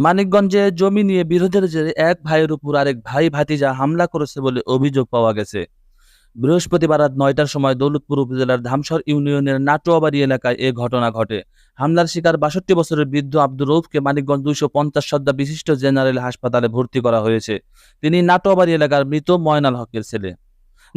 মানিকগঞ্জে জমি নিয়ে বিরোধের জেরে এক ভাইয়ের উপর আরেক ভাই ভাতিজা হামলা করেছে বলে অভিযোগ পাওয়া গেছে। বৃহস্পতিবার রাত নয়টার সময় দৌলতপুর উপজেলার ধামসর ইউনিয়নের নাটোয়াবাড়ি এলাকায় এ ঘটনা ঘটে। হামলার শিকার বাষট্টি বছরের বৃদ্ধ আব্দুর রৌফকে মানিকগঞ্জ দুইশো পঞ্চাশ সদ্যা বিশিষ্ট জেনারেল হাসপাতালে ভর্তি করা হয়েছে। তিনি নাটোয়াবাড়ি এলাকার মৃত ময়নাল হকের ছেলে।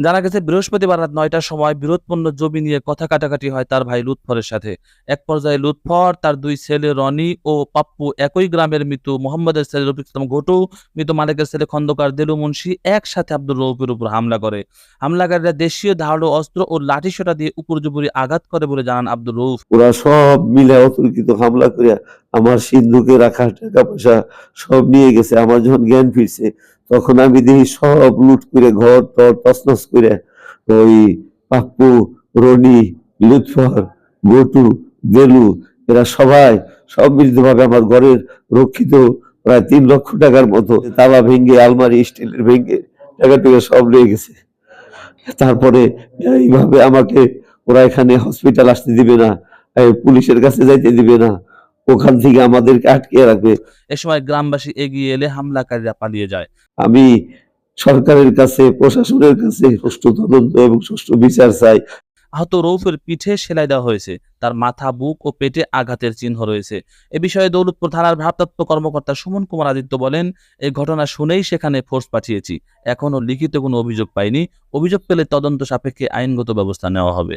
জানা গেছে, বৃহস্পতিবার রাত নয়টার সময় বিরোধপূর্ণ জমি নিয়ে কথা কাটাকাটি হয় তার ভাই লুৎফরের সাথে। এক পর্যায়ে লুৎফর, তার দুই ছেলে রনি ও পাপ্পু একই গ্রামের মৃত মোহাম্মদের ছেলে রফিক ইসলাম ঘটু, মৃত মালিকের ছেলে খন্দকার দেলু মুন্সি একসাথে আব্দুল রৌফের উপর হামলা করে। হামলাকারীরা দেশীয় ধারালো অস্ত্র ও লাঠিসোঁটা দিয়ে উপর্যুপরি আঘাত করে বলে জানান আব্দুল রৌফ ওরা সব মিলে অতর্কিত হামলা করে আমার সিন্ধুকে রাখা টাকা পয়সা সব নিয়ে গেছে, আমার যখন জ্ঞান ফিরছে তখন আমি দেখি সব লুট করে ঘর টর তছনছ করে ওই পাপ্পু, রনি, লুৎফর গটু গেলু এরা সবাই সব মিলিতভাবে আমার ঘরের রক্ষিত প্রায় তিন লক্ষ টাকার মতো। তালা ভেঙে, আলমারি, স্টিলের ভেঙে টাকা টুকা সব নিয়ে গেছে। তারপরে এইভাবে আমাকে ওরা এখানে হসপিটাল আসতে দিবে না পুলিশের কাছে যাইতে দিবে না। ওখান থেকে আমাদেরকে আটকে রাখবে। এ সময় গ্রামবাসী এগিয়ে এলে হামলাকারীরা পালিয়ে যায়। আমি সরকারের কাছে প্রশাসনের কাছে সুষ্ঠু তদন্ত এবং সুষ্ঠু বিচার চাই। আহত রৌফের পিঠে সেলাই দেওয়া হয়েছে। তার মাথা বুক ও পেটে আঘাতের চিহ্ন রয়েছে। এ বিষয়ে দৌলতপুর থানার ভারপ্রাপ্ত কর্মকর্তা সুমন কুমার আদিত্য বলেন এই ঘটনা শুনেই সেখানে ফোর্স পাঠিয়েছি। এখনও লিখিত কোনো অভিযোগ পাইনি। অভিযোগ পেলে তদন্ত সাপেক্ষে আইনগত ব্যবস্থা নেওয়া হবে।